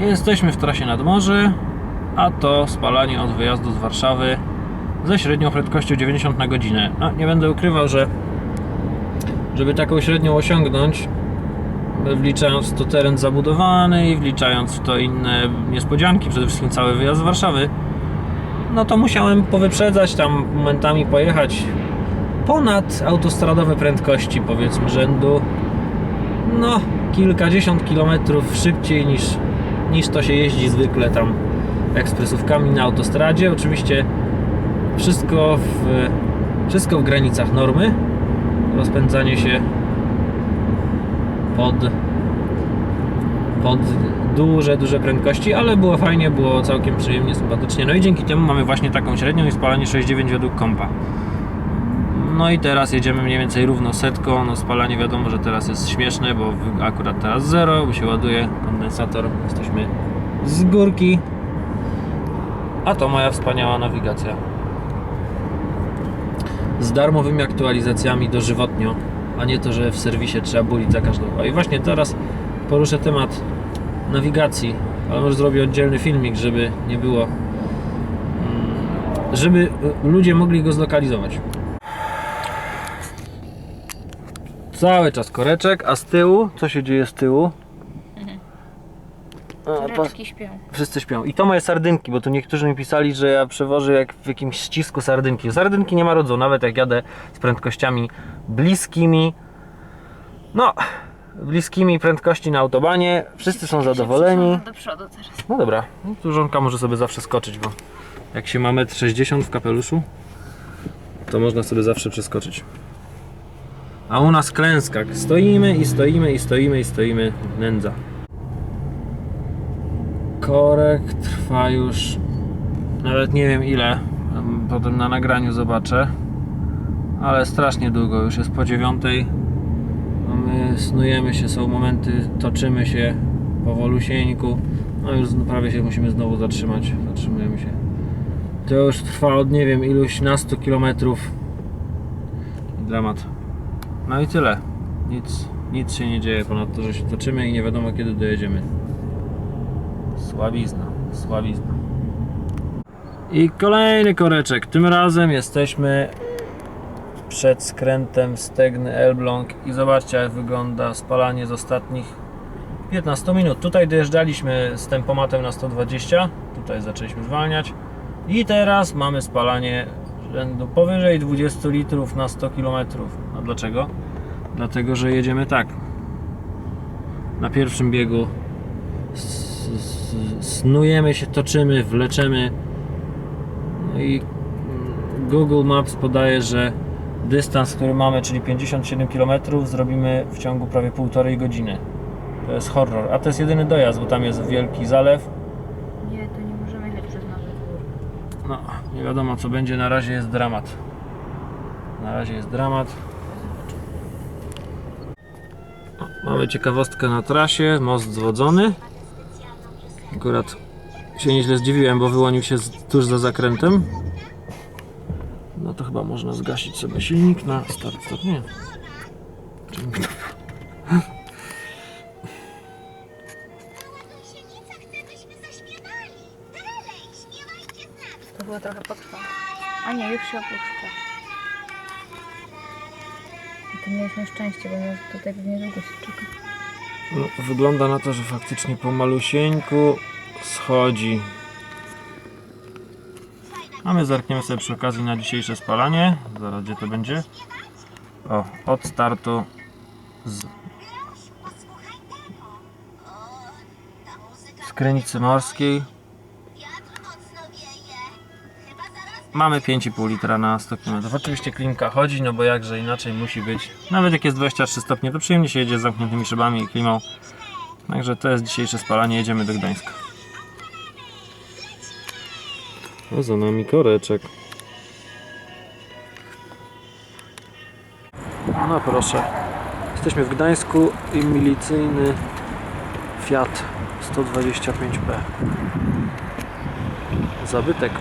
Jesteśmy w trasie nad morze, a to spalanie od wyjazdu z Warszawy ze średnią prędkością 90 na godzinę. No, nie będę ukrywał, że żeby taką średnią osiągnąć, wliczając w to teren zabudowany i wliczając w to inne niespodzianki, przede wszystkim cały wyjazd z Warszawy, no to musiałem powyprzedzać tam momentami pojechać ponad autostradowe prędkości, powiedzmy rzędu no kilkadziesiąt kilometrów szybciej niż, niż to się jeździ zwykle tam ekspresówkami na autostradzie. Oczywiście wszystko w, wszystko w granicach normy. Rozpędzanie się pod pod duże, duże prędkości, ale było fajnie, było całkiem przyjemnie, sympatycznie. No i dzięki temu mamy właśnie taką średnią i spalanie 6,9 według kompa. No i teraz jedziemy mniej więcej równo setką. No spalanie wiadomo, że teraz jest śmieszne, bo akurat teraz zero, bo się ładuje kondensator. Jesteśmy z górki. A to moja wspaniała nawigacja. Z darmowymi aktualizacjami dożywotnio, a nie to, że w serwisie trzeba bulić za każdą. A i właśnie teraz poruszę temat nawigacji, ale może zrobię oddzielny filmik, żeby nie było. mm, Żeby y, ludzie mogli go zlokalizować. Cały czas koreczek, a z tyłu? Co się dzieje z tyłu? A, pas- Koreczki śpią. Wszyscy śpią. I to moje sardynki, bo tu niektórzy mi pisali, że ja przewożę jak w jakimś ścisku sardynki. Sardynki nie ma rodzą, nawet jak jadę z prędkościami bliskimi. No, bliskimi prędkości na autobanie. Wszyscy są zadowoleni. Do przodu teraz. No dobra, no tu żonka może sobie zawsze skoczyć, bo jak się ma 1,60 m w kapeluszu, to można sobie zawsze przeskoczyć. A u nas klęska. Stoimy i stoimy i stoimy i stoimy. Nędza. Korek trwa już nawet nie wiem ile. Tam Potem na nagraniu zobaczę. Ale strasznie długo. Już jest po dziewiątej. My snujemy się, są momenty, toczymy się powolusieńku. No już prawie się musimy znowu zatrzymać. Zatrzymujemy się. To już trwa od nie wiem iluś nastu kilometrów. Dramat. No i tyle. Nic, nic się nie dzieje ponad to, że się toczymy i nie wiadomo kiedy dojedziemy. Słabizna, słabizna. I kolejny koreczek. Tym razem jesteśmy przed skrętem Stegny Elbląg i zobaczcie jak wygląda spalanie z ostatnich 15 minut. Tutaj dojeżdżaliśmy z tempomatem na 120, tutaj zaczęliśmy zwalniać i teraz mamy spalanie rzędu powyżej 20 litrów na 100 km. A dlaczego? Dlatego, że jedziemy tak. Na pierwszym biegu snujemy się, toczymy, wleczemy. No i mm, Google Maps podaje, że dystans, który mamy, czyli 57 km, zrobimy w ciągu prawie półtorej godziny. To jest horror. A to jest jedyny dojazd, bo tam jest wielki zalew. Nie, to nie możemy jechać przez nowy. No, nie wiadomo co będzie, na razie jest dramat. Na razie jest dramat. O, Mamy ciekawostkę na trasie, most zwodzony. Akurat się nieźle zdziwiłem, bo wyłonił się tuż za zakrętem. No to chyba można zgasić sobie silnik na start, start nie. To- chyba trochę potrwa. A nie, już się opuszcza. I to mieliśmy szczęście, bo nas tutaj pewnie długo się czeka. No, wygląda na to, że faktycznie pomalusieńku schodzi. A my zerkniemy sobie przy okazji na dzisiejsze spalanie. Zaraz gdzie to będzie. O, od startu z Krynicy Morskiej. Mamy 5,5 litra na 100 km. Oczywiście klimka chodzi, no bo jakże inaczej musi być. Nawet jak jest 23 stopnie, to przyjemnie się jedzie z zamkniętymi szybami i klimą. Także to jest dzisiejsze spalanie, jedziemy do Gdańska. A za nami koreczek. No proszę. Jesteśmy w Gdańsku i milicyjny Fiat 125P. Zabytek